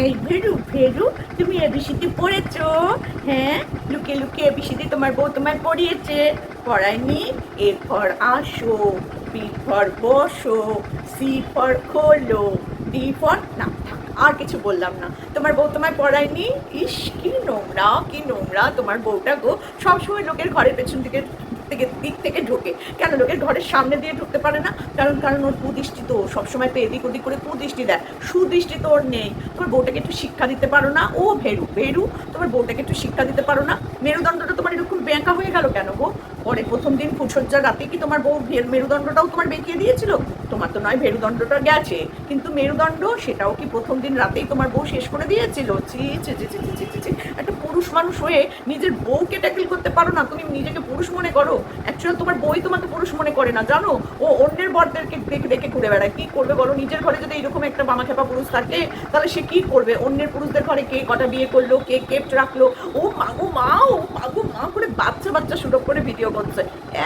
এই ভেরু ভেরু তুমি এবিসিতে পড়েছো। হ্যাঁ লুকে লুকে এবিসিতে তোমার বউ তোমায় পড়িয়েছে। পড়ায়নি এরপর আসো বি ফর বসো সি ফর খোলো ডি ফর না থাক, আর কিছু বললাম না। তোমার বউ তোমায় পড়ায়নি? ইস কি নোংরা কি নোংরা তোমার বউটা গো। সবসময় লোকের ঘরের পেছন দিকে থেকে দিক থেকে ঢোকে। কেন? লোকের ঘরের সামনে দিয়ে ঢুকতে পারে না। কারণ কারণ ওর কুদৃষ্টি তো সবসময় তো এদিক ওদিক করে কুদৃষ্টি দেয়। সুদৃষ্টি তো ওর নেই। তোমার বউটাকে একটু শিক্ষা দিতে পারো না? ও ভেরু ভেরু, তোমার বউটাকে একটু শিক্ষা দিতে পারো না? মেরুদণ্ডটা তোমার এরকম বেঁকা হয়ে গেল কেন গো? পরে প্রথম দিন ফুটসজ্জার রাতে কি তোমার বউ মেরুদণ্ডটাও তোমার বেঁকিয়ে দিয়েছিল? তোমার তো নয়, মেরুদণ্ডটা গেছে। কিন্তু মেরুদণ্ড সেটাও কি প্রথম দিন রাতেই তোমার বউ শেষ করে দিয়েছিল? চি চি চি চি চি চি চি একটা পুরুষ মানুষ হয়ে নিজের বউকে ট্যাকেল করতে পারো না, তুমি নিজেকে পুরুষ মনে করো। অ্যাকচুয়াল তোমার বই তোমাকে পুরুষ মনে করে না, জানো? ও অন্যের বরদেরকে দেখে দেখে ঘুরে বেড়ায়। কী করবে বলো? নিজের ঘরে যদি এরকম একটা বামা খেপা পুরুষ থাকে, তাহলে সে কী করবে? অন্যের পুরুষদের ঘরে কে কটা বিয়ে করল, কে কেপ রাখল? ও মাগু মা, ও মাগো মা করে বাচ্চা বাচ্চা সুযোগ করে ভিডিও করছে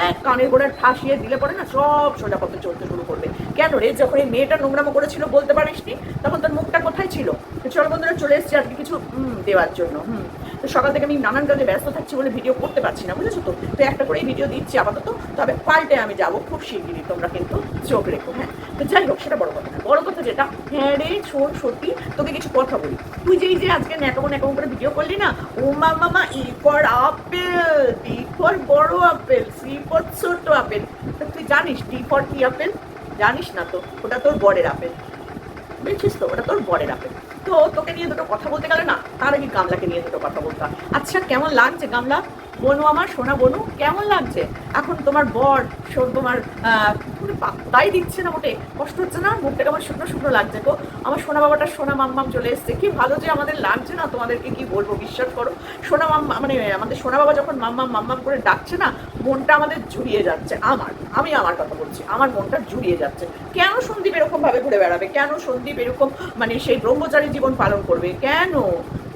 এক কানের গোড়ায় ঠাসিয়ে দিলে পরে না সব সোজা পথে চলতে শুরু করবে। কেন রে? যখন এই মেয়েটা নোংরামো করেছিল বলতে পারিসনি, তখন তোর মুখটা কোথায় ছিল? চলো বন্ধুরা, চলে এসেছি আজকে কিছু দেওয়ার জন্য, হুম। তো সকাল থেকে আমি নানান কাজে ব্যস্ত থাকছি বলে ভিডিও করতে পারছি না, বুঝেছ তো? তো একটা করেই ভিডিও দিচ্ছি আপাতত। তবে পাল্টে আমি যাব খুব শিগগিরই, তোমরা কিন্তু চোখ রেখো হ্যাঁ? তো যাই হোক, সেটা বড় কথা না। বড় কথা যেটা হ্যাঁ রে, শোন, সত্যি তোকে কিছু কথা বলি। তুই যে এই যে আজকে ন্যাকমো ন্যাকমো করে ভিডিও করলি না ও মা মামা, E for apple D for বড় আপেল সি ফর ছোট আপেল। তুই জানিস ডি ফর আপেল? জানিস না তো? ওটা তোর বরের আপেল। বুঝছিস তো? ওটা তোর বরের আপেল। তো তোকে নিয়ে দুটো কথা বলতে গেলে না? তার আগে গামলাকে নিয়ে দুটো কথা বলতাম আচ্ছা কেমন লাগছে গামলা? বনু আমার, সোনা বনু, কেমন লাগছে? এখন তোমার বর তোমার পাত্তাই দিচ্ছে না মোটে। কষ্ট হচ্ছে না? মুখটা কেমন শুকনো শুকনো লাগছে গো। আমার সোনা বাবাটা সোনা মাম্মাম চলে এসছে। কি ভালো যে আমাদের লাগছে না? তোমাদেরকে কি বলব? বিশ্বাস করো। সোনা মাম্মা মানে আমাদের সোনা বাবা যখন মাম্মাম মাম্মাম করে ডাকছে না, মনটা আমাদের জুড়িয়ে যাচ্ছে। আমার, আমি আমার কথা বলছি। আমার মনটা জুড়িয়ে যাচ্ছে। কেন সন্দীপ এরকম ভাবে ঘুরে বেড়াবে? কেন সন্দীপ এরকম মানে সেই ব্রহ্মচারী জীবন পালন করবে। কেন?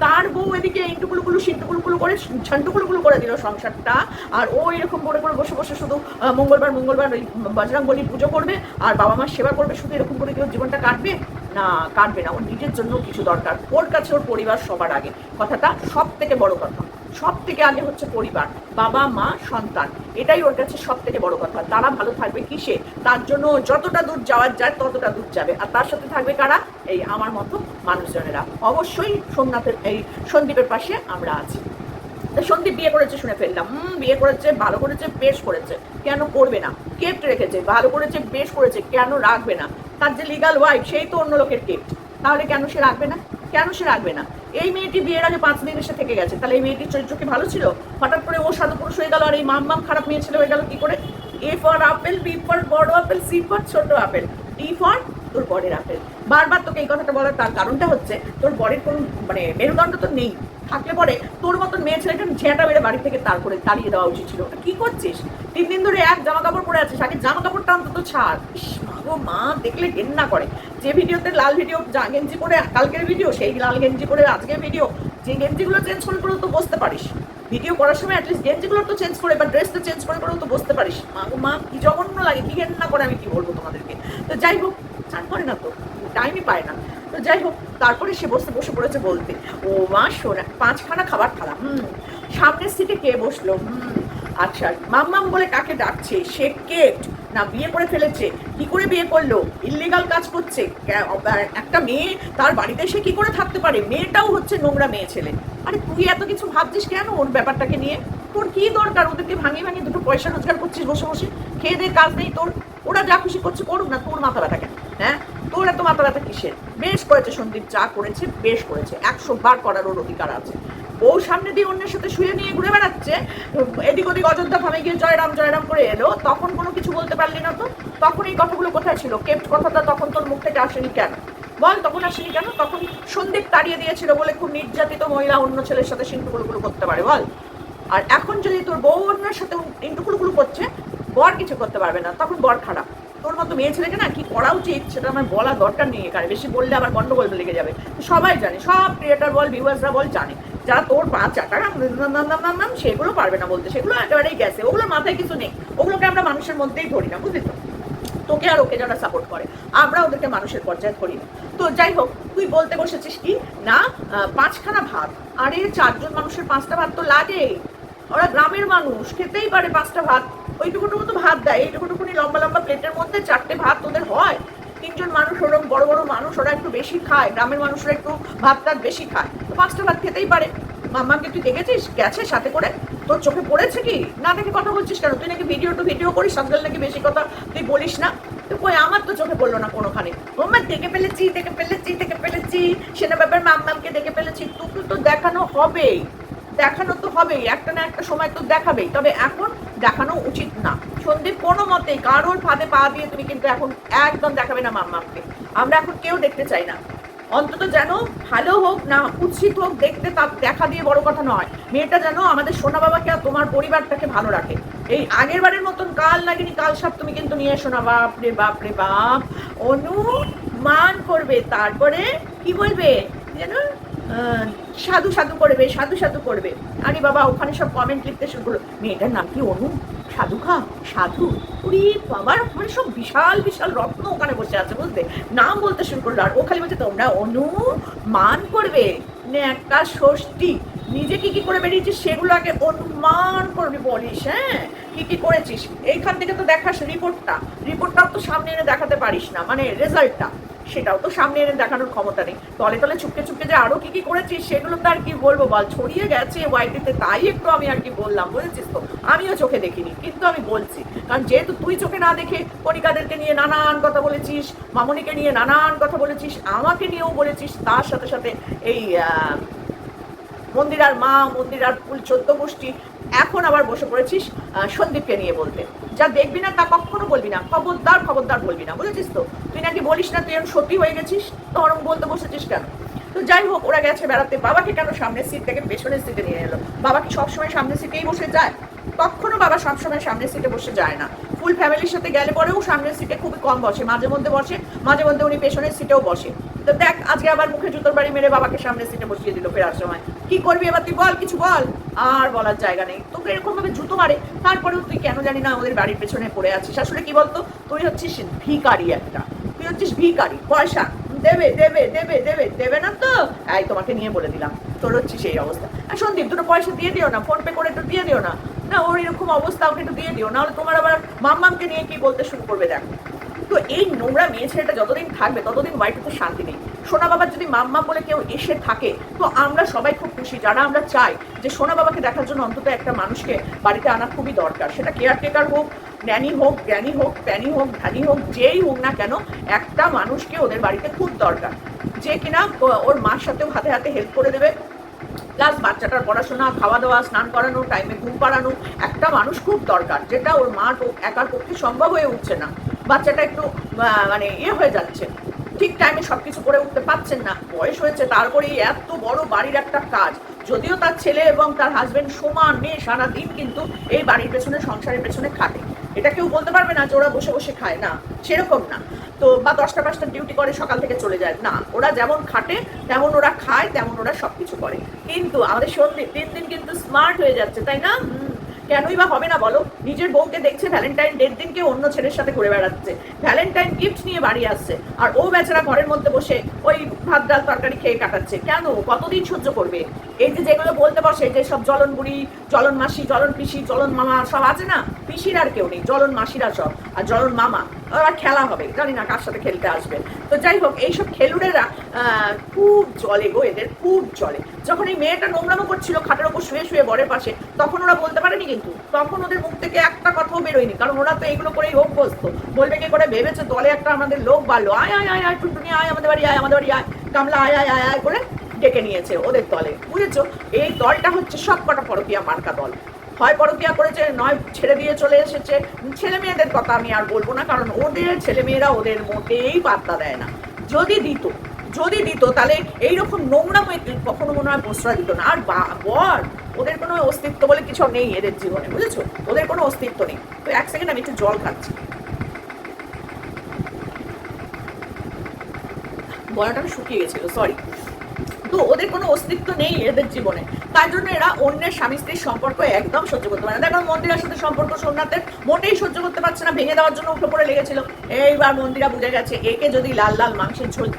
তার বউ এদিকে ইন্টুকুলুকুলু, সিন্টুকুলুকুলু করে ছান্টুকুলুকুলু করে দিল সংসারটা। আর ও এরকম করে করে বসে বসে শুধু মঙ্গলবার মঙ্গলবার ওই বজরং বলি পুজো করবে, আর বাবা মার সেবা করবে, শুধু এরকম করে কেউ জীবনটা কাটবে? না কাটবে না। ওর নিজের জন্য কিছু দরকার। ওর কাছে ওর পরিবার সবার আগে। কথাটা সব থেকে বড় কথা। সব থেকে আগে হচ্ছে পরিবার। বাবা, মা, সন্তান। এটাই ওর কাছে সব থেকে বড় কথা। তারা ভালো থাকবে কিসে? তার জন্য যতটা দূর যাওয়ার যায়, ততটা দূর যাবে। আর তার সাথে থাকবে কারা? এই আমার মতো মানুষজনেরা। অবশ্যই সোমনাথের এই সন্দীপের পাশে আমরা আছি। সন্দীপ বিয়ে করেছে শুনে ফেললাম। বিয়ে করেছে, ভালো করেছে, বেশ করেছে। কেন করবে না? কেপ্ট রেখেছে, ভালো করেছে, বেশ করেছে, কেন রাখবে না? তার যে লিগাল ওয়াইফ সেই তো অন্য লোকের কেপ্ট তাহলে কেন সে রাখবে না? কেন সে রাখবে না? এই মেয়েটি বিয়ের আগে পাঁচ দিন এসে থেকে গেছে। তাহলে এই মেয়েটির চরিত্র কি ভালো ছিল? হঠাৎ করে ও সাধু পুরুষ হয়ে গেল, আর এই মাম মাম খারাপ মেয়ে ছেলে হয়ে গেল কি করে? A for apple B for বড় আপেল সি ফর ছোট আপেল ডি ফর তোর বরের আপেল। বারবার তোকে এই কথাটা বলার তার কারণটা হচ্ছে তোর বরের কোনো মানে মেরুদণ্ড তো নেই। থাকলে পরে তোর মতন মেয়ে ছেলেটা ঝেঁটা মেরে বাড়ি থেকে তার করে তাড়িয়ে দেওয়া উচিত ছিল। কি করছিস? তিন দিন ধরে এক জামা কাপড় পরে আছিস আগে জামা কাপড়টা অন্তত ছাড়। ইস, মা দেখলে ঘেন্না করে। যে ভিডিওতে লাল ভিডিও গেঞ্জি পরে কালকের ভিডিও সেই লাল গেঞ্জি পরে আজকের ভিডিও যে গেঞ্জিগুলো চেঞ্জ করে করেও তো বসতে পারিস। ভিডিও করার সময় অ্যাটলিস্ট গেঞ্জিগুলো তো চেঞ্জ করে বা ড্রেসটা চেঞ্জ করে করেও তো বসতে পারিস। মা গো মা কি জঘন্য লাগে কি ঘেন্না করে আমি কি বলব তোমাদেরকে? তো যাই হোক চান করে না তো টাইমই পায় না। তো যাই হোক, তারপরে সে বসে বসে পড়েছে বলতে, ও মা, শোনা, পাঁচখানা খাবার খালা হুম, সামনের সিটে কে বসল, হুম আচ্ছা মাম্মাম বলে কাকে ডাকছে, সে কেট না, বিয়ে করে ফেলেছে, কি করে বিয়ে করল? ইলিগাল কাজ করছে একটা মেয়ে, তার বাড়িতে সে কি করে থাকতে পারে? মেয়েটাও হচ্ছে নোংরা মেয়ে ছেলে। আরে, তুই এত কিছু ভাবছিস কেন ওর ব্যাপারটাকে নিয়ে? তোর কি দরকার? ওদেরকে ভাঙিয়ে ভাঙিয়ে দুটো পয়সা রোজগার করছিস, বসে বসে, খেয়ে দিয়ে কাজ নেই তোর, ওরা যা খুশি করছে করুক না, তোর মাথা ব্যথা কেন? হ্যাঁ? তোর এত মাথা ব্যথা কিসের? বেশ করেছে সন্দীপ, যা করেছে বেশ করেছে। একশো বার করার ওর অধিকার আছে। বউ সামনে দিয়ে অন্যের সাথে শুয়ে নিয়ে ঘুরে বেড়াচ্ছে, এদিক ওদিক অযোধ্যা থামে গিয়ে জয়রাম জয়রাম করে এলো। তখন কোনো কিছু বলতে পারলি না তো? তখন এই কথাগুলো কোথায় ছিল? কেপ্ট কথাটা তখন তোর মুখ থেকে আসেনি কেন? বল, তখন আসেনি কেন? তখন সন্দীপ তাড়িয়ে দিয়েছিল বলে খুব নির্যাতিত মহিলা অন্য ছেলের সাথে সিন্ধুগুলো করতে পারে। বল। আর এখন যদি তোর বউ অন্যের সাথে ইন্টুকুলুকুলু করছে, বর কিছু করতে পারবে না। তখন বর খারাপ। তোর মতো মেয়ে ছেলেকে না কি করা উচিত সেটা আমার বলা দরকার নেই এখানে। বেশি বললে আবার গন্ডগোল লেগে যাবে। সবাই জানে, সব ক্রিয়েটার বল ভিউয়ার্সরা বল জানে। যারা তোর পাঁচ নাম সেগুলো পারবে না বলতে। সেগুলো একেবারেই গেছে ওগুলোর মাথায় কিছু নেই। ওগুলোকে আমরা মানুষের মধ্যেই ধরি না, বুঝলি তো? তোকে আর ওকে যারা সাপোর্ট করে। আমরা ওদেরকে মানুষের পর্যায়ে না। তো যাই হোক, তুই বলতে বসেছিস কি? না পাঁচখানা ভাত। আরে, চারজন মানুষের পাঁচটা ভাত তো লাগে ওরা গ্রামের মানুষ, খেতেই পারে পাঁচটা ভাত। ওইটুকুটুকু তো ভাত দেয়। এইটুকুটুকুনি লম্বা লম্বা প্লেটের মধ্যে চারটে ভাত ওদের হয়। তিনজন মানুষ ওরকম বড় বড় মানুষ, ওরা একটু বেশি খায়। গ্রামের মানুষরা একটু ভাত টাত বেশি খায়। তো পাঁচটা ভাত খেতেই পারে। মাম্মাকে তুই দেখেছিস? গেছে সাথে করে? তোর চোখে পড়েছে কি? না দেখে কথা বলছিস কেন? তুই নাকি ভিডিও টু ভিডিও করিস? আজকাল নাকি বেশি কথা তুই বলিস না? তো কই, আমার তো চোখে পড়ল না কোনোখানে। মাম্মা, দেখে ফেলেছি দেখে ফেলেছি দেখে ফেলেছি। সেনা ব্যাপার মাম্মাকে দেখে ফেলেছি। তোকে তো দেখানো হবেই। দেখানো তো হবেই, একটা না একটা সময় তো দেখাবেই। তবে এখন দেখানো উচিত না। সন্দীপ, কোনো মতে কারোর ফাঁদে পা দিয়ে তুমি কিন্তু এখন একদম দেখাবে না মাম্মাকে। আমরা এখন কেউ দেখতে চাই না। অন্তত যেন ভালো হোক না কুৎসিত হোক, দেখতে তার দেখা দিয়ে বড় কথা নয়। মেয়েটা যেন আমাদের সোনা বাবাকে আর তোমার পরিবারটাকে ভালো রাখে। এই আগের বারের মতন কাল লাগেনি কাল সাপ তুমি কিন্তু নিয়ে এসো না। বাপ রে বাপ রে, বাপ। অনুমান করবে, তারপরে কি বলবে? যেন সাধু সাধু করবে, সাধু সাধু করবে। আরে বাবা, ওখানে সব কমেন্ট লিখতে শুরু করল। মেয়েটার নাম কি অনু? সাধু খা সাধু? উরি বাবার মানে সব বিশাল বিশাল রত্ন ওখানে বসে আছে বুঝতে নাম বলতে শুরু করল, আর ও খালি বলছে, তোমরা অনুমান করবে? নে একটা ষষ্ঠী। নিজে কি কি করে বেরিয়েছিস সেগুলো আগে অনুমান করবি বলিস হ্যাঁ? কি কি করেছিস? এইখান থেকে তো দেখাস রিপোর্টটা রিপোর্টটাও তো সামনে এনে দেখাতে পারিস না মানে রেজাল্টটা সেটাও তো সামনে এনে দেখানোর ক্ষমতা নেই। তলে তলে চুপকে চুপকে যে আরও কি কি করেছিস, সেগুলো তো আর কি বলব বল। ছড়িয়ে গেছে ওয়াইটিতে তাই একটু আমি আর কি বললাম, বুঝেছিস তো? আমিও চোখে দেখিনি, কিন্তু আমি বলছি। কারণ যেহেতু তুই চোখে না দেখে কণিকাদেরকে নিয়ে নানান কথা বলেছিস, মামনিকে নিয়ে নানান কথা বলেছিস, আমাকে নিয়েও বলেছিস, তার সাথে সাথে এই মন্দিরার মা, মন্দিরার ফুল চোদ্দ গোষ্ঠী এখন আবার বসে পড়েছিস সন্দীপকে নিয়ে বলতে। যা দেখবি না তা কখনো বলবি না, খবরদার খবরদার বলবি না, বুঝেছিস তো? তুই নাকি বলিস না তুই এখন সত্যি হয়ে গেছিস? তো ওরম বলতে বসেছিস কেন? তো যাই হোক, ওরা গেছে বেড়াতে, বাবাকে কেন সামনের সিট থেকে, পেছনের সিটে নিয়ে এলো? বাবা কি সবসময় সামনের সিটেই বসে যায়? কখনো বাবা সবসময় সামনের সিটে বসে যায় না। ফুল ফ্যামিলির সাথে গেলে পরেও সামনের সিটে খুবই কম বসে, মাঝে মধ্যে বসে, মাঝে মধ্যে উনি পেছনের সিটেও বসে। তো দেখ, আজকে আবার মুখে জুতোর বাড়ি মেরে বাবাকে সামনের সিটে বসিয়ে দিল ফেরার সময়। কি করবি এবার তুই বল, কিছু বল? আর বলার জায়গা নেই। তোকে এরকম ভাবে জুতো মারে, তারপরেও তুই কেন জানি না ওদের বাড়ির পেছনে পড়ে আছিস। আসলে কি বলতো, তুই হচ্ছিস ভিকারি একটা। তুই হচ্ছিস ভিকারি পয়সা। দেবে দেবে দেবে দেবে দেবে না তো? এই, তোমাকে নিয়ে বলে দিলাম। তোর হচ্ছে সেই অবস্থা। আর সন্দীপ, দুটো পয়সা দিয়ে দিও না ফোন পে করে একটু দিয়ে দিও না। না, ওর এরকম অবস্থা, ওকে একটু দিয়ে দিও। নাহলে তোমার আবার মাম্মামকে নিয়ে কি বলতে শুরু করবে, দেখো। তো এই নোংরা মেয়ে ছেলেটা যতদিন থাকবে, ততদিন বাড়িতে শান্তি নেই। সোনা বাবার যদি মাম্মা বলে কেউ এসে থাকে, তো আমরা সবাই খুব খুশি, যারা আমরা চাই যে সোনা বাবাকে দেখার জন্য অন্তত একটা মানুষকে বাড়িতে আনা খুবই দরকার। সেটা কেয়ারটেকার হোক ন্যানি হোক জ্ঞানী হোক প্যানি হোক ধ্যানি হোক, যেই হোক না কেন, একটা মানুষকে ওদের বাড়িতে খুব দরকার। যে কিনা ওর মার সাথেও হাতে হাতে হেল্প করে দেবে। প্লাস বাচ্চাটার পড়াশোনা খাওয়া দাওয়া স্নান করানো টাইমে ঘুম পাড়ানো, একটা মানুষ খুব দরকার, যেটা ওর মা একার পক্ষে সম্ভব হয়ে উঠছে না। বাচ্চাটা একটু মানে ইয়ে হয়ে যাচ্ছে। ঠিক টাইমে সব কিছু করে উঠতে পারছেন না। বয়স হয়েছে তারপরে এত বড় বাড়ির একটা কাজ। যদিও তার ছেলে এবং তার হাজবেন্ড সমান মেয়ে সারাদিন কিন্তু এই বাড়ির পেছনে, সংসারের পেছনে খাটে। এটা কেউ বলতে পারবে না যে ওরা বসে বসে খায়। না, সেরকম না। তো বা দশটা পাঁচটা ডিউটি করে, সকাল থেকে চলে যায়। না, ওরা যেমন খাটে, তেমন ওরা খায়, তেমন ওরা সব কিছু করে। কিন্তু আমাদের সন্দীপ দিন দিন কিন্তু স্মার্ট হয়ে যাচ্ছে, তাই না? কেনই বা হবে না বলো? নিজের বউকে দেখছে ভ্যালেন্টাইন ডের দিনকে অন্য ছেলের সাথে ঘুরে বেড়াচ্ছে। ভ্যালেন্টাইন গিফট নিয়ে বাড়ি আসছে। আর ও বেচারা ঘরের মধ্যে বসে ওই ভাত, ডাল, তরকারি খেয়ে কাটাচ্ছে। কেন? কতদিন সহ্য করবে? এই যে যেগুলো বলতে বসে যে সব জলন বুড়ি জলন মাসি জলন পিসি জলন মামা সব আছে না? পিসির আর কেউ নেই জলন মাসিরা সব। আর জলন মামা ওরা খেলা হবে, জানি না কার সাথে খেলতে আসবে। তো যাই হোক, এইসব খেলুড়েরা খুব জলে গো এদের, খুব জলে। যখন এই মেয়েটা নোংরামো করছিল, খাটের ওপর শুয়ে শুয়ে বরের পাশে, তখন ওরা বলতে পারেনি কিন্তু, তখন ওদের মুখ থেকে একটা কথাও বেরোয়নি, কারণ ওরা তো এইগুলো করেই অভ্যস্ত। বলবে কি করে? ভেবেছে দলে একটা আমাদের লোক বাড়লো, আয় আয় আয় আয়, টুনটুনি, আয়, আমাদের বাড়ি, আয়, আমাদের বাড়ি, আয় কামলা আয় আয় আয় আয় করে ডেকে নিয়েছে ওদের দলে। বুঝেছ? এই দলটা হচ্ছে সব কটা পরকিয়া মার্কা দল। হয় পরকিয়া করেছে, নয় ছেড়ে দিয়ে চলে এসেছে। ছেলে মেয়েদের কথা আমি আর বলব না, কারণ ওদের ছেলে মেয়েরা ওদের মোটেই পাত্তা দেয় না। যদি দিত যদি দিত, তাহলে এইরকম নোংরা কখনো মনে হয় প্রশ্রয় দিত না। আর বর ওদের কোনো অস্তিত্ব বলে কিছু নেই এদের জীবনে, বুঝেছ? ওদের কোনো অস্তিত্ব নেই। তো এক সেকেন্ড, আমি একটু জল খাচ্ছি। গলাটা শুকিয়ে গেছিল সরি ওদের কোনো অস্তিত্ব নেই এদের জীবনে। তার জন্য এরা অন্যের স্বামী স্ত্রীর সম্পর্ক একদম সহ্য করতে পারে না। দেখো, মন্দিরার সাথে সম্পর্ক সোমনাথের মোটেই সহ্য করতে পারছে না, ভেঙে দেওয়ার জন্য উঠে পড়ে লেগেছিল। এইবার মন্দিরা বুঝে গেছে, একে যদি লাল লাল মাংসের ঝোল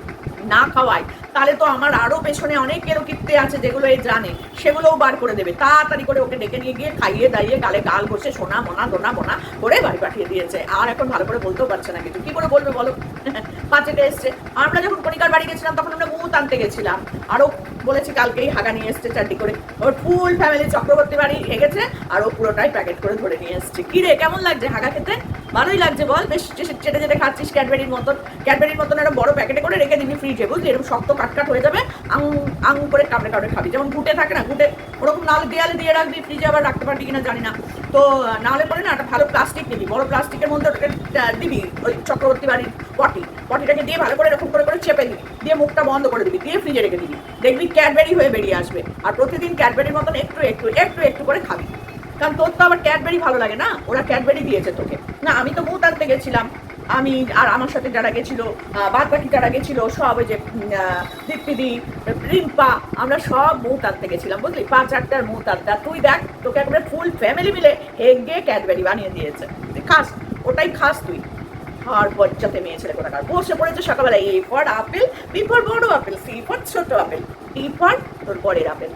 না খাওয়ায়, তাহলে তো আমার আরও পেছনে অনেক কেরকিত্তে আছে যেগুলো এই জানে। সেগুলোও বার করে দেবে। তাড়াতাড়ি করে ওকে ডেকে নিয়ে গিয়ে খাইয়ে দাইয়ে গালে গাল ঘষে সোনা মোনা দোনা মোনা করে বাড়ি পাঠিয়ে দিয়েছে। আর এখন ভালো করে বলতেও পারছে না কিছু। কি করে বলবে বলো? পাঁচেতে এসছে। আমরা যখন কণিকার বাড়ি গেছিলাম, তখন আমরা মুখ আনতে গেছিলাম। আরও বলেছি কালকেই হাগা নিয়ে এসছে চারটি করে। ওর ফুল ফ্যামিলি চক্রবর্তী বাড়ি হেগেছে আর ও পুরোটাই প্যাকেট করে ধরে নিয়ে এসছে। কি রে, কেমন লাগছে হাগা খেতে? ভালোই লাগছে বল। বেশ চেটে চেটে খাচ্ছিস ক্যাডবেরির মতন। ক্যাডবেরির মতন একটা বড় প্যাকেটে করে রেখে দিবি ফ্রিজে বুঝলি? এরকম শক্ত কাটকাট হয়ে যাবে। আং আং করে কামড়ে কামড়ে খাবি। যেমন গুটে থাকে না গুটে ওরকম নালে দেয়ালে দিয়ে রাখবি ফ্রিজে আবার রাখতে পারবি কিনা জানি না। তো নালে পরে না একটা ভালো প্লাস্টিক নিবি, বড় প্লাস্টিকের মধ্যে ওটাকে দিবি ওই চক্রবর্তী বাড়ির পটি। পটিটাকে দিয়ে ভালো করে এরকম করে করে চেপে দিবি দিয়ে মুখটা বন্ধ করে দিবি, দিয়ে ফ্রিজে রেখে দিবি। দেখবি ক্যাডবেরি হয়ে বেরিয়ে আসবে। আর প্রতিদিন ক্যাডবেরির মতন একটু একটু একটু একটু করে খাবি। কারণ তোর তো আবার ক্যাডবেরি ভালো লাগে না? ওরা ক্যাডবেরি দিয়েছে তোকে। না, আমি তো মুখ আনতে গেছিলাম। আমি আর আমার সাথে যারা গেছিল বাদ বাকি যারা গেছিল, সব ওই যে দীপ্তিদি, রিম্পা, আমরা সব মুখ আনতে গেছিলাম, বুঝলি? পাঁচ আটটার মুখ আনতে তুই দেখ, তোকে একবারে ফুল ফ্যামিলি মিলে হেগে ক্যাডবেরি বানিয়ে দিয়েছে। খাস, ওটাই খাস তুই। আর বজ্জাতে মেয়ে ছেলে কোথাকার? বসে পড়েছে সকালবেলা A for apple B for বড় আপেল সি ফর ছোট আপেল টি ফর তোর পরের আপেল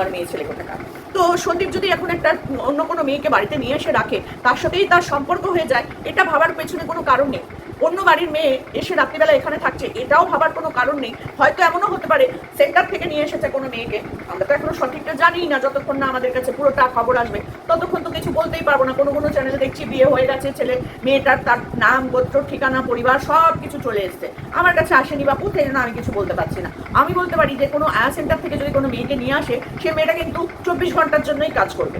আর মেয়ে ছেলে কোথাকার? তো সন্দীপ যদি এখন একটা অন্য কোনো মেয়েকে বাড়িতে নিয়ে এসে রাখে, তার সাথেই তার সম্পর্ক হয়ে যায়, এটা ভাবার পেছনে কোনো কারণ নেই। অন্য বাড়ির মেয়ে এসে রাত্রিবেলা এখানে থাকছে, এটাও ভাবার কোনো কারণ নেই। হয়তো এমনও হতে পারে, সেন্টার থেকে নিয়ে এসেছে কোনো মেয়েকে। আমরা তো এখনও সঠিকটা জানি না, যতক্ষণ না আমাদের কাছে পুরোটা খবর আসবে। ততক্ষণ তো কিছু বলতেই পারব না, কোনো কোনো চ্যানেলে দেখছি বিয়ে হয়ে গেছে, ছেলে, মেয়েটার তার নাম, গোত্র, ঠিকানা, পরিবার, সব কিছু চলে এসছে। আমার কাছে আসেনি বাপু সেই জন্য আমি কিছু বলতে পারছি না। আমি বলতে পারি যে কোনো আয়া সেন্টার থেকে যদি কোনো মেয়েকে নিয়ে আসে, সে মেয়েটা কিন্তু চব্বিশ ঘণ্টার জন্যই কাজ করবে।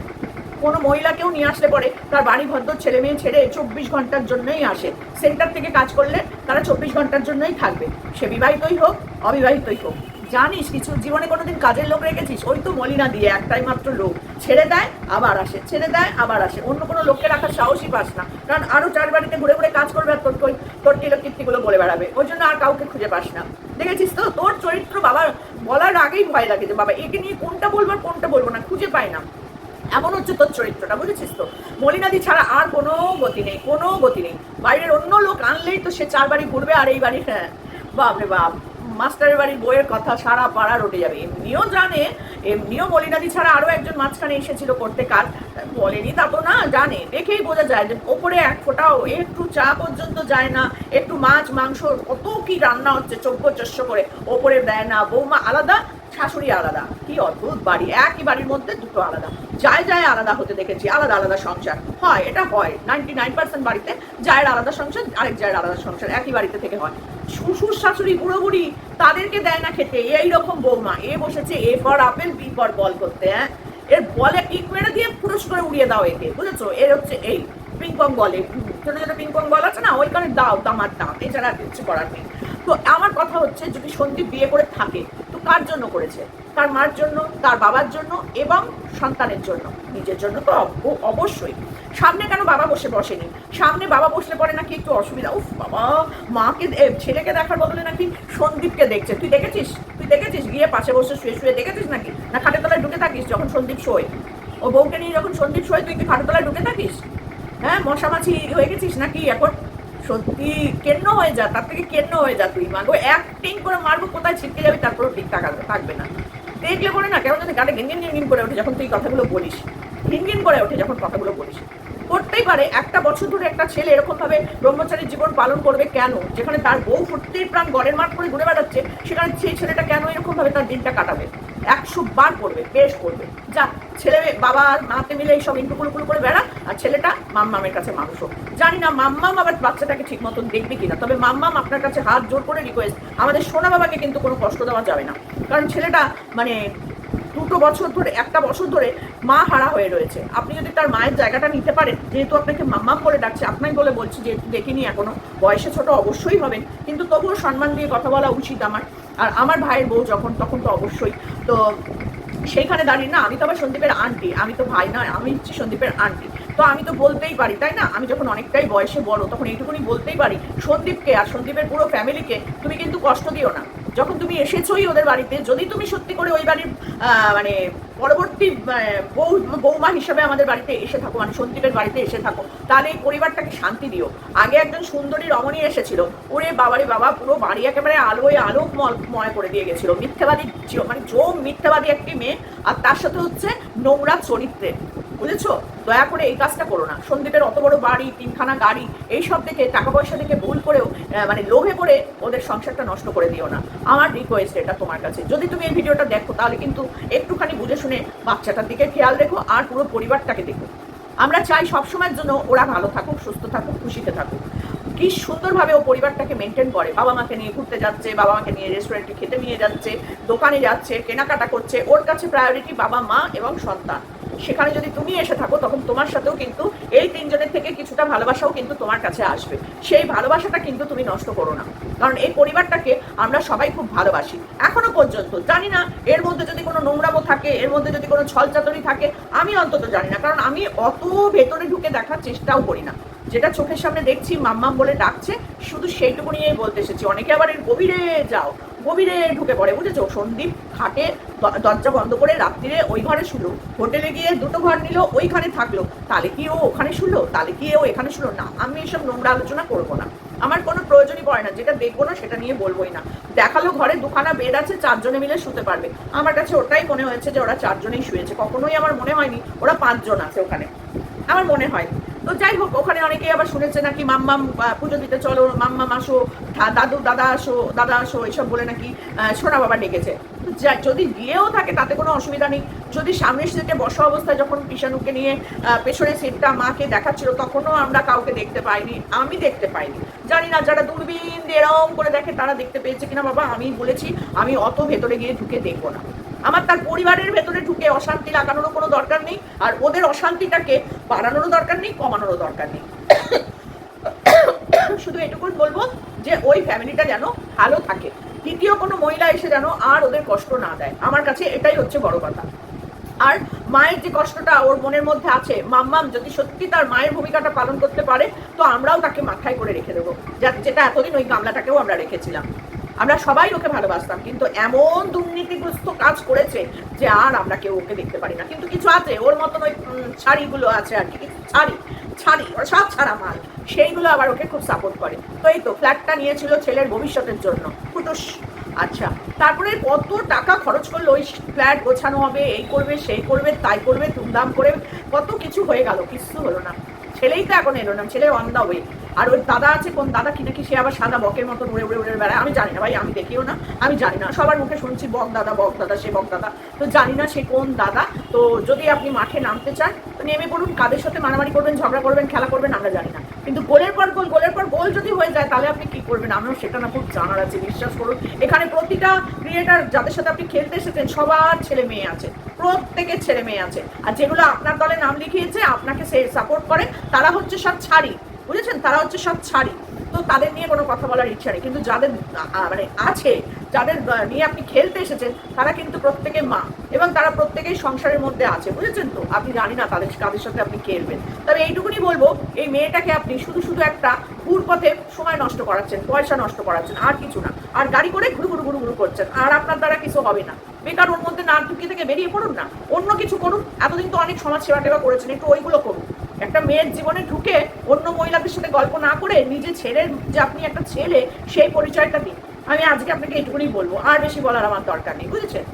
কোনো মহিলাকেও নিয়ে আসলে পরে। তার বাড়ি ভদ্র ছেলে মেয়ে ছেড়ে চব্বিশ ঘণ্টার জন্যই আসে। সেন্টার থেকে কাজ করলে তারা চব্বিশ ঘণ্টার জন্যই থাকবে। সে বিবাহিতই হোক, অবিবাহিতই হোক। জানিস, কিছু জীবনে কোনোদিন কাজের লোক রেখেছিস? ওই তো মলিনা দিয়ে একটাই মাত্র লোক। ছেড়ে দেয়, আবার আসে। ছেড়ে দেয়, আবার আসে। অন্য কোনো লোককে রাখার সাহসই পাস না। কারণ আরও চার বাড়িতে ঘুরে ঘুরে কাজ করবে আর তোর ওই তোর কীর্তিগুলো বলে বেড়াবে? ওই জন্য আর কাউকে খুঁজে পাস না। দেখেছিস তো? তোর চরিত্র বাবার বলার আগেই ভয় লাগে যে, বাবা, একে নিয়ে কোনটা বলব আর কোনটা বলব না? খুঁজে পায় না। এমন হচ্ছে তোর চরিত্রটা, বুঝেছিস তো? মলিনাদি ছাড়া আর কোনো গতি নেই, কোনো গতি নেই। বাইরের অন্য লোক আনলেই তো সে চার বাড়ি ঘুরবে আর এই বাড়ি হ্যাঁ। বাপরে বাপ, মাস্টারের বাড়ির বইয়ের কথা সারা পাড়া রটে যাবে। এমনিও জানে, এমনিও মলিনাদি ছাড়া আরও একজন মাঝখানে এসেছিল করতে কাজ বলেনি তা তো না, জানে। দেখেই বোঝা যায় যে ওপরে এক ফোঁটাও একটু চা পর্যন্ত যায় না, একটু মাছ, মাংস, কত কি রান্না হচ্ছে চোখ চস্য করে। ওপরে দেয় না, বৌমা আলাদা শাশুড়ি আলাদা। কি অদ্ভুত বাড়ি। একই বাড়ির মধ্যে দুটো আলাদা। যায় যায় আলাদা হতে দেখেছি। আলাদা আলাদা সংসার। হয়, এটা হয়। নাইনটি নাইন পার্সেন্ট বাড়িতে জায়ের আলাদা সংসার, আরেক জায়ের আলাদা সংসার একই বাড়িতে থেকে হয়। শ্বশুর, শাশুড়ি বুড়ো বুড়ি তাদেরকে দেয় না খেতে। এই রকম বৌমা। এ বসেছে, এ পর আপেল, বি পর বল করতে হ্যাঁ? এর বলে পিক মেরে দিয়ে পুরুষ করে উড়িয়ে দাও একে, বুঝেছ? এর হচ্ছে এই পিং পং বলে ছোট ছোট পিং পং বল আছে না? ওইখানে দাও দামার দাম। এছাড়া কিছু করার নেই। তো আমার কথা হচ্ছে, যদি সন্দীপ বিয়ে করে থাকে কার জন্য করেছে। তার মার জন্য, তার বাবার জন্য এবং সন্তানের জন্য। নিজের জন্য তো অব- অবশ্যই। সামনে কেন বাবা বসে বসেনি? সামনে বাবা বসলে পরে নাকি একটু অসুবিধা। উফ বাবা, মাকে ছেলেকে দেখার বদলে নাকি সন্দীপকে দেখছে। তুই দেখেছিস? তুই দেখেছিস? গিয়ে পাশে বসে শুয়ে শুয়ে দেখেছিস নাকি? না খাটের তলায় ঢুকে থাকিস যখন সন্দীপ শোয়? ও বউকে নিয়ে যখন সন্দীপ শোয়, তুই কি খাটের তলায় ঢুকে থাকিস? হ্যাঁ মশামাছি হয়ে গেছিস নাকি এখন? সত্যি কেন্ন হয়ে যা, তার থেকে কেন্ন হয়ে যা তুই, মাগো। অ্যাক্টিং করে মারবো, কোথায় ছিটকে যাবে তারপরেও ঠিক থাকবে থাকবে না। দেখলে পরে না, কেমন যদি গাড়ি গিনগিন গিনগিন করে ওঠে যখন তুই কথাগুলো বলিস। গিনগিন করে ওঠে যখন কথাগুলো বলিস। করতেই পারে, একটা বছর ধরে একটা ছেলে এরকম ভাবে ব্রহ্মচারীর জীবন পালন করবে কেন? যেখানে তার বউ ফুর্তির প্রাণ গড়ের মাঠ করে ঘুরে বেড়াচ্ছে, সেখানে সেই ছেলেটা কেন এরকম ভাবে তার দিনটা কাটাবে? একশো বার করবে, বেশ করবে। যা, ছেলে বাবা মাতে মিলে এইসব ইন্টুকুলুকুলু করে বেড়া আর ছেলেটা মাম্মামের কাছে মানুষ হোক। জানি না মাম্মাম আবার বাচ্চাটাকে ঠিক মতন দেখবে কিনা, তবে মাম্মাম আপনার কাছে হাত জোর করে রিকোয়েস্ট আমাদের সোনা বাবাকে কিন্তু কোনো কষ্ট দেওয়া যাবে না। কারণ ছেলেটা মানে দুটো বছর ধরে, একটা বছর ধরে মা হারা হয়ে রয়েছে। আপনি যদি তার মায়ের জায়গাটা নিতে পারেন, যেহেতু আপনাকে মাম্মাম করে ডাকছে, আপনাই বলে বলছি যে দেখিনি এখনও। বয়সে ছোট অবশ্যই হবেন, কিন্তু তবুও সম্মান দিয়ে কথা বলা উচিত আমার। আর আমার ভাইয়ের বউ যখন, তখন তো অবশ্যই। তো সেইখানে দাঁড়িয়ে, না, আমি তো আবার সন্দীপের আন্টি, আমি তো ভাই নয়, আমি হচ্ছি সন্দীপের আন্টি। তো আমি তো বলতেই পারি, তাই না? আমি যখন অনেকটাই বয়সে বড়, তখন এইটুকুনি বলতেই পারি, সন্দীপকে আর সন্দীপের পুরো ফ্যামিলিকে তুমি কিন্তু কষ্ট দিও না। যখন তুমি এসেছোই ওদের বাড়িতে যদি তুমি সত্যি করে ওই বাড়ির মানে পরবর্তী আহ, বউ বৌমা হিসাবে আমাদের বাড়িতে এসে থাকো মানে সন্দীপের বাড়িতে এসে থাকো তাহলে এই পরিবারটাকে শান্তি দিও। আগে একজন সুন্দরী রমণী এসেছিল ওরে বাবারে বাবা পুরো বাড়ি একেবারে আলোয় আলোক ময় করে দিয়ে গেছিল। মিথ্যাবাদী মানে জম মিথ্যাবাদী একটি মেয়ে আর তার সাথে হচ্ছে নোংরা চরিত্রে। বুঝেছ? দয়া করে এই কাজটা করো না। সন্দীপের অত বড় বাড়ি, তিনখানা গাড়ি, এই সব দেখে টাকা পয়সা দেখে ভুল করেও মানে লোভে করে ওদের সংসারটা নষ্ট করে দিও না। আমার রিকোয়েস্ট এটা তোমার কাছে। যদি তুমি এই ভিডিওটা দেখো, তাহলে কিন্তু একটুখানি বুঝে শুনে বাচ্চাটার দিকে খেয়াল রেখো আর পুরো পরিবারটাকে দেখো। আমরা চাই সবসময়ের জন্য ওরা ভালো থাকুক, সুস্থ থাকুক, খুশিতে থাকুক। কি সুন্দরভাবে ও পরিবারটাকে মেনটেন করে। বাবা মাকে নিয়ে ঘুরতে যাচ্ছে বাবা মাকে নিয়ে রেস্টুরেন্টে খেতে নিয়ে যাচ্ছে, দোকানে যাচ্ছে, কেনাকাটা করছে। ওর কাছে প্রায়োরিটি বাবা মা এবং সন্তান। সেখানে যদি তুমি এসে থাকো, তখন তোমার সাথেও কিন্তু এই তিনজনের থেকে কিছুটা ভালোবাসাও কিন্তু তোমার কাছে আসবে। সেই ভালোবাসাটা কিন্তু তুমি নষ্ট করো না। কারণ এই পরিবারটাকে আমরা সবাই খুব ভালোবাসি। এখনও পর্যন্ত। জানি না, এর মধ্যে যদি কোনো নোংরামো থাকে, এর মধ্যে যদি কোনো ছলচাতরি থাকে, আমি অন্তত জানি না। কারণ আমি অত ভেতরে ঢুকে দেখার চেষ্টাও করি না। যেটা চোখের সামনে দেখছি, মাম্মাম বলে ডাকছে, শুধু সেইটুকু নিয়েই বলতে এসেছি। অনেকে আবার এর গভীরে যাও। গভীরে ঢুকে পড়ে, বুঝেছ? সন্দীপ খাটে দরজা বন্ধ করে রাত্রিরে ওই ঘরে শুলো। হোটেলে গিয়ে দুটো ঘর নিল, ওইখানে থাকল। তাহলে কি ও ওখানে শুলো? তাহলে কি ও এখানে শুলো? না, আমি এসব নোংরা আলোচনা করব না। আমার কোনো প্রয়োজনই পড়ে না, যেটা দেখব না সেটা নিয়ে বলবোই না। দেখাল ঘরে দুখানা বেড আছে, চারজনে মিলে শুতে পারবে। আমার কাছে ওটাই মনে হয়েছে যে ওরা চারজনেই শুয়েছে। কখনোই আমার মনে হয়নি ওরা পাঁচজন আছে ওখানে। আমার মনে হয় তো যাই হোক, ওখানে অনেকেই আবার শুনেছে নাকি মাম্মাম পুজো দিতে চলো, মাম্মাম আসো দাদু, দাদা আসো দাদা আসো, এইসব বলে নাকি সোনা বাবা ডেকেছে। যদি গিয়েও থাকে তাতে কোনো অসুবিধা নেই। যদি সামনের সিটে বসা অবস্থায় যখন পিসানুকে নিয়ে পেছনের সিটটা মাকে দেখাচ্ছিল, তখনও আমরা কাউকে দেখতে পাইনি, আমি দেখতে পাইনি। জানি না যারা দূরবীন দিয়ে এরম করে দেখে তারা দেখতে পেয়েছে কিনা বাবা, আমি বলেছি, আমি অত ভেতরে গিয়ে ঢুকে দেখব না। আমার তার পরিবারের ভেতরে ঢুকে অশান্তি লাগানোরও কোনো দরকার নেই, আর ওদের অশান্তিটাকে বাড়ানোরও দরকার নেই, কমানোরও দরকার নেই। শুধু এটুকুন বলব যে ওই ফ্যামিলিটা যেন ভালো থাকে। দ্বিতীয় কোনো মহিলা এসে যেন আর ওদের কষ্ট না দেয়। আমার কাছে এটাই হচ্ছে বড় কথা। আর মায়ের যে কষ্টটা ওর মনের মধ্যে আছে, মাম্মাম, যদি সত্যি তার মায়ের ভূমিকাটা পালন করতে পারে, তো আমরাও তাকে মাথায় করে রেখে দেবো। যেটা এতদিন ওই গামলাটাকেও আমরা রেখেছিলাম। আমরা সবাই ওকে ভালোবাসতাম, কিন্তু এমন দুর্নীতিগ্রস্ত কাজ করেছে যে আর আমরা কেউ ওকে দেখতে পারি না। কিন্তু কিছু আছে, ওর মতন ওই ছাড়িগুলো আছে আর কি ছাড়ি ছাড়ি সব ছাড়া মাল, সেইগুলো আবার ওকে খুব সাপোর্ট করে। তো এই তো ফ্ল্যাটটা নিয়েছিল ছেলের ভবিষ্যতের জন্য। ফুটুস আচ্ছা তারপরে কত টাকা খরচ করল, ওই ফ্ল্যাট গোছানো হবে, এই করবে, সেই করবে, তাই করবে, ধুমধাম করে কত কিছু হয়ে গেল, কিছু হলো না। ছেলেই তো এখন এলো না ছেলে অন দা ওয়ে আর ওই দাদা আছে, কোন দাদা কি নাকি সে আবার সাদা বকের মতো উড়ে উড়ে উড়ে বেড়ায়। আমি জানি না ভাই, আমি দেখিও না, আমি জানি না। সবার মুখে শুনছি, বক দাদা বক দাদা, সে বক দাদা। তো জানি না সে কোন দাদা। তো যদি আপনি মাঠে নামতে চান, তো নেমে পড়ুন, কাদের সাথে মারামারি করবেন, ঝগড়া করবেন, খেলা করবেন, আমরা জানি না। কিন্তু গোলের পর গোল, গোলের পর গোল যদি হয়ে যায়, তাহলে আপনি কি করবেন? আমার সেটা না খুব জানার আছে, বিশ্বাস করুন। এখানে প্রতিটা ক্রিয়েটার যাদের সাথে আপনি খেলতে এসেছেন, সবার ছেলে মেয়ে আছে, প্রত্যেকের ছেলে মেয়ে আছে। আর যেগুলো আপনার দলে নাম লিখিয়েছে, আপনাকে সে সাপোর্ট করে, তারা হচ্ছে সব ছাড়ি। বুঝেছেন তারা হচ্ছে সব ছাড়ি। তো তাদের নিয়ে কোনো কথা বলার ইচ্ছা নেই। কিন্তু যাদের মানে আছে, যাদের নিয়ে আপনি খেলতে এসেছেন, তারা কিন্তু প্রত্যেকে মা। এবং তারা প্রত্যেকেই সংসারের মধ্যে আছে, বুঝেছেন তো? আপনি জানি না তাদের, কাদের সাথে আপনি খেলবেন। তবে এইটুকুনি বলব, এই মেয়েটাকে আপনি শুধু শুধু একটা ঘুর পথে সময় নষ্ট করাচ্ছেন, পয়সা নষ্ট করাচ্ছেন, আর কিছু না। আর গাড়ি করে ঘুরু ঘুরু ঘুরু ঘুরু করছেন। আর আপনার দ্বারা কিছু হবে না। বেকার ওর মধ্যে না ঢুকে থেকে বেরিয়ে পড়ুন না। অন্য কিছু করুন। এতদিন তো অনেক সমাজ সেবা টেবা করেছেন, একটু ওইগুলো করুন। একটা মেয়ের জীবনে ঢুকে অন্য মহিলাদের সাথে গল্প না করে নিজে ছেলের যে আপনি একটা ছেলে, সেই পরিচয়টা দিন। আমি আজকে আপনাকে এটুকুনি বলব, আর বেশি বলার আমার দরকার নেই, বুঝেছেন?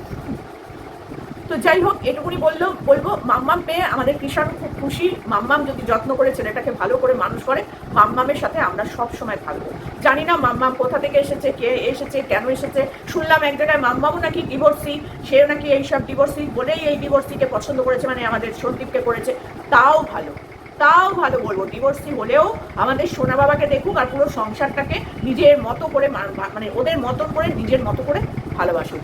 তো যাই হোক, এটুকুনি বললেও বলব, মাম্মাম পেয়ে আমাদের কিষাণ খুব খুশি। মাম্মাম যদি যত্ন করে ছেলেটাকে ভালো করে মানুষ করে, মাম্মামের সাথে আমরা সব সময় থাকব। জানি না মাম্মাম কোথা থেকে এসেছে, কে এসেছে, কেন এসেছে। শুনলাম এক জায়গায় মাম্মামও নাকি ডিভোর্সি সে নাকি এইসব ডিভোর্সি বলেই এই ডিভোর্সিকে পছন্দ করেছে মানে আমাদের সন্দীপকে করেছে। তাও ভালো। তাও ভালো বলব ডিভোর্সি হলেও আমাদের সোনা বাবাকে দেখুক আর পুরো সংসারটাকে নিজের মতো করে মানে ওদের মতন করে নিজের মতো করে ভালোবাসুক।